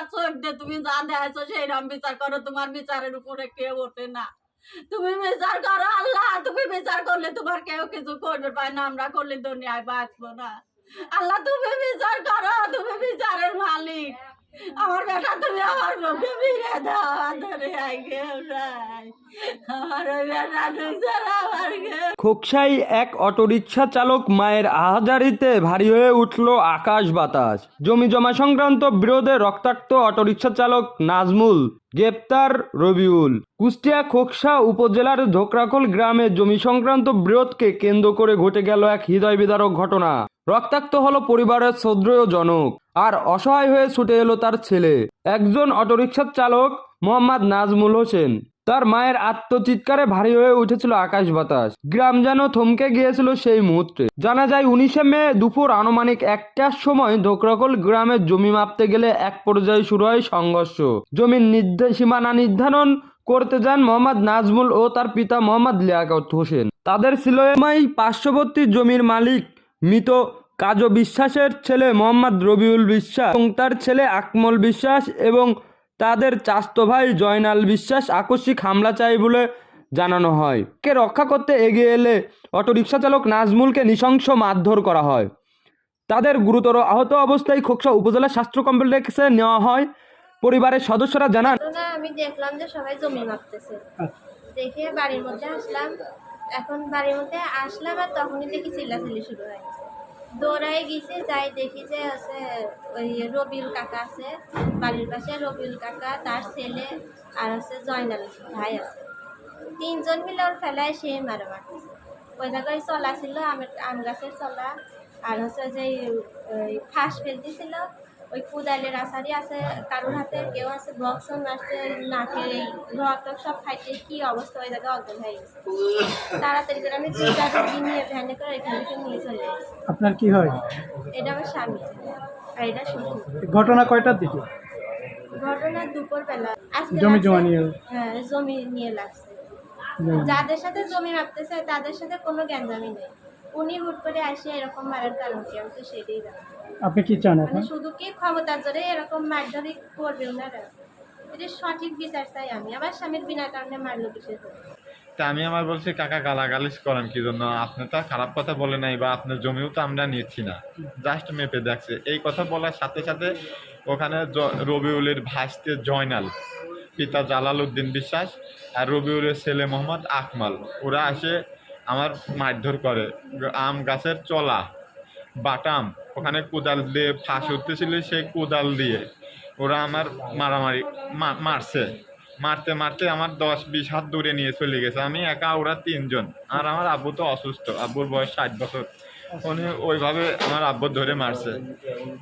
তোমার চোখ দে তুমি যা দেখাইছো সেই রকম বিচার করো, তোমার বিচারের উপরে কেউ ওঠে না। তুমি বিচার করো আল্লাহ, তুমি বিচার করলে তোমার কেউ কিছু করবে পায় না, আমরা করলে দুনিয়ায় বাঁচবো না। আল্লাহ, তুমি বিচার করো, তুমি বিচারের মালিক। আমার বেটা, তুমি আমার মুখে ফিরে দাও ধরে নাই আমার ওই বেটা ঢুকছে আমার কেউ খোকসাই এক অটোরিকশা চালক মায়ের আহাজারিতে ভারী হয়ে উঠল আকাশ বাতাস। জমি জমা সংক্রান্ত বিরোধে রক্তাক্ত অটোরিকশা চালক নাজমুল, গ্রেপ্তার রবিউল। কুষ্টিয়া খোকসা উপজেলার ধোকরাখল গ্রামে জমি সংক্রান্ত বিরোধকে কেন্দ্র করে ঘটে গেল এক হৃদয় বিদারক ঘটনা। রক্তাক্ত হলো পরিবারের শ্রদ্ধেয় জনক, আর অসহায় হয়ে ছুটে এলো তার ছেলে। একজন অটোরিকশার চালক মোহাম্মদ নাজমুল হোসেন। তার মায়ের আত্মচিৎকারে ভারী হয়ে উঠেছিল আকাশ বাতাস। গ্রাম যেন থমকে গিয়েছিল সেই মুহূর্তে। জানা যায়, উনিশে মে দুপুর আনুমানিক একটার সময় ধোকরাকল গ্রামের জমি মাপতে গেলে এক পর্যায়ে শুরু হয় সংঘর্ষ। জমির সীমানা নির্ধারণ করতে যান মোহাম্মদ নাজমুল ও তার পিতা মোহাম্মদ লিয়াকত হোসেন। তাদের ছিল এমআই পার্শ্ববর্তী জমির মালিক মৃত কাজো বিশ্বাসের ছেলে মোহাম্মদ রবিউল বিশ্বাস এবং তার ছেলে আকমল বিশ্বাস এবং তাদের চাস্তো ভাই জয়নাল বিশ্বাস আকস্মিক হামলা চাই বলে জানানো হয়। কে রক্ষা করতে এগিয়ে এলে অটোরিকশা চালক নাজমুলকে নৃশংস মারধর করা হয়। তাদের গুরুতর আহত অবস্থায় খোকসা উপজেলা স্বাস্থ্য কমপ্লেক্সে নেওয়া হয়। পরিবারের সদস্যরা জানান আমি দেখলাম যে সবাই জমি মাপতেছে। দেখে বাড়ির মধ্যে আসলাম। এখন বাড়ির মধ্যে আসলাম আর তখনই দেখি চিল্লাচিল্লি শুরু দৌড়াই গেছি, যাই দেখি যে আছে, ওই রবিউল কাকা আছে বাড়ির পাশে রবিউল কাকা তার ছেলে আর হচ্ছে জয়নাল ভাই আছে। তিনজন মিলে ওর ফেলায় সে মারে মারতেছে ওই জায়গায় চলা ছিল, আম গাছের চলা আর হচ্ছে যে ফাঁস ফেলতেছিল ওই কুদালের আসারি আছে কারোর হাতে কেউ আছে বক্সন মারছে নাকের এই রক্ত সব খাইতে কি অবস্থা ওই জায়গায় অজ্ঞান হয়ে গেছে। তাড়াতাড়ি করে আমি দুটা রুগী নিয়ে ভ্যানে করে এখান থেকে নিয়ে চলে এসেছি আপনার কি হয়? এটা আমার স্বামী আর এটা শ্বশুর। ঘটনা কয়টার দিকে? ঘটনা দুপুর বেলা আজকে জমি জমা নিয়ে হ্যাঁ জমি নিয়ে লাগছে। যাদের সাথে জমি মাপতেছে তাদের সাথে কোনো জ্ঞানজামি নেই। উনি হুট করে আসে এরকম মারার কারণ কি? আমি তো সেটাই জানি আপনি কি চান মানে এখন শুধু কি ক্ষমতার জোরে এরকম মারধরি করবে ওনারা? এটা সঠিক বিচার চাই আমি। আমার স্বামীর বিনা কারণে মারলো কিসের? জন্য? তা আমি আমার বলছি কাকা গালাগালিস করেন কি জন্য? আপনি তো খারাপ কথা বলে নাই বা আপনার জমিও তো আমরা নিচ্ছি না। জাস্ট মেপে দেখছে। এই কথা বলার সাথে সাথে ওখানে জ- রবিউলের ভাসতে জয়নাল পিতা জালাল উদ্দিন বিশ্বাস আর রবিউলের ছেলে মোহাম্মদ আকমাল। ওরা আসে আমার মারধর করে। আম গাছের চলা বাটাম ওখানে কোদাল দিয়ে ফাঁস উঠতেছিল সেই কোদাল দিয়ে। ওরা আমার মারামারি মারছে। মারতে মারতে আমার দশ বিশ হাত দূরে নিয়ে চলে গেছে। আমি একা, ওরা তিনজন। আর আমার আব্বু তো অসুস্থ। আব্বুর বয়স ষাট বছর। উনি ওইভাবে আমার আব্বু ধরে মারছে।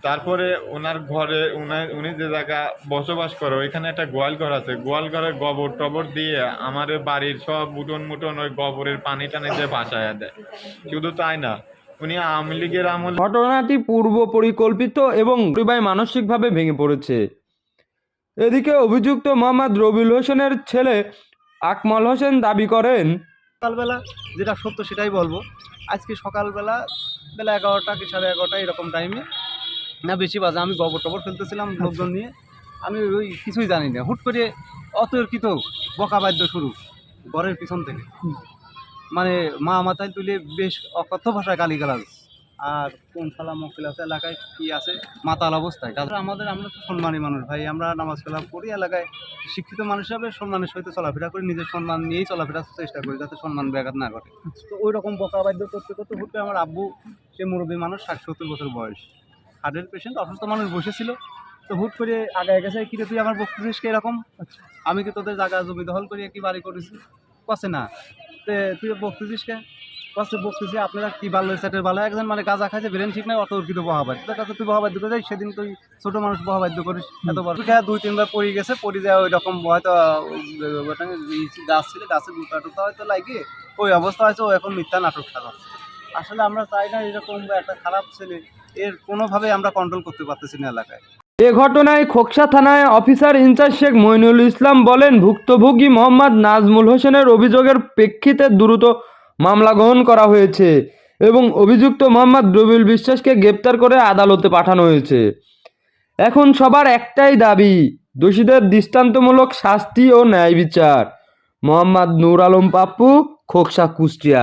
তারপরে ওনার ঘরে উনার উনি যে জায়গা বসবাস করে, ওইখানে একটা গোয়াল ঘর আছে। গোয়াল ঘরে গোবর টবর দিয়ে আমার বাড়ির সব উঠোন মুটন ওই গোবরের পানি টানি দিয়ে বাসায় দেয়। শুধু তাই না উনি আওয়ামী লীগের আমল ঘটনাটি পূর্ব পরিকল্পিত এবং পরিবার মানসিকভাবে ভেঙে পড়েছে। এদিকে অভিযুক্ত মোহাম্মদ রবিউল হোসেনের ছেলে আকমল হোসেন দাবি করেন সকালবেলা যেটা সত্য সেটাই বলব। আজকে সকালবেলা বেলা এগারোটা কি সাড়ে এগারোটা এরকম টাইমে না বেশি বাজে আমি গোবর টবর ফেলতেছিলাম লোকজন নিয়ে। আমি ওই কিছুই জানি না। হুট করে অতর্কিত বকাবাদ্য শুরু ঘরের পিছন থেকে। মানে মা মাথায় তুলে বেশ অকথ্য ভাষায় গালিগালাজ। আর কোন সালা মকিলাস এলাকায় কি আছে? মাতাল অবস্থায়। তাছাড়া আমাদের আমরা তো সম্মানী মানুষ ভাই আমরা নামাজ কালাম করি এলাকায়। শিক্ষিত মানুষ হিসাবে সম্মানের সহিত চলাফেরা করি নিজের সম্মান নিয়েই চলাফেরার চেষ্টা করি যাতে সম্মান ব্যাঘাত না ঘটে। তো ওই রকম বকা বকাবাদ্য করতে করতে হুট করে আমার আব্বু সে মুরব্বী মানুষ ষাট সত্তর বছর বয়স। হার্টের পেশেন্ট অসুস্থ মানুষ বসেছিল। তো হুট করে আগায় গেছে কিরে তুই আমার বকতেছিস কি এরকম আমি কি তোদের জায়গা জমি দখল করিয়ে কি বাড়ি করেছি? কছে না। তুই বকতেছিস কে? কষ্ট বকতেছি আপনারা কি ভালো সেটের ভালো একজন মানে গাঁজা খাইছে ব্রেন ঠিক নাই অত উর্কিত বহাবাদ তোর কাছে তুই বহাবাদ্য করে যাই সেদিন তুই ছোট মানুষ বহাবাদ্য করিস। এত বড়। খেয়ে দুই তিনবার পড়ে গেছে পড়ে যায় ওই রকম হয়তো গাছ ছিল গাছে দুটা টুটা হয়তো লাগে ওই অবস্থা হয়েছে ও এখন মিথ্যা নাটক সাজাচ্ছে আসলে আমরা চাই না এরকম একটা খারাপ ছেলে এর কোনোভাবে আমরা কন্ট্রোল করতে পারতেছি না এলাকায়। এ ঘটনায় খোকসা থানায় officer in charge Sheikh Moinul Islam বলেন, ভুক্তভোগী মোহাম্মদ নাজমুল হোসেনের অভিযোগের প্রেক্ষিতে দ্রুত মামলা গ্রহণ করা হয়েছে এবং অভিযুক্ত মোহাম্মদ রবিউল বিশ্বাসকে গ্রেপ্তার করে আদালতে পাঠানো হয়েছে। এখন সবার একটাই দাবি, দোষীদের দৃষ্টান্তমূলক শাস্তি ও ন্যায় বিচার। মোহাম্মদ নূর আলম পাপ্পু, খোকসা কুষ্টিয়া।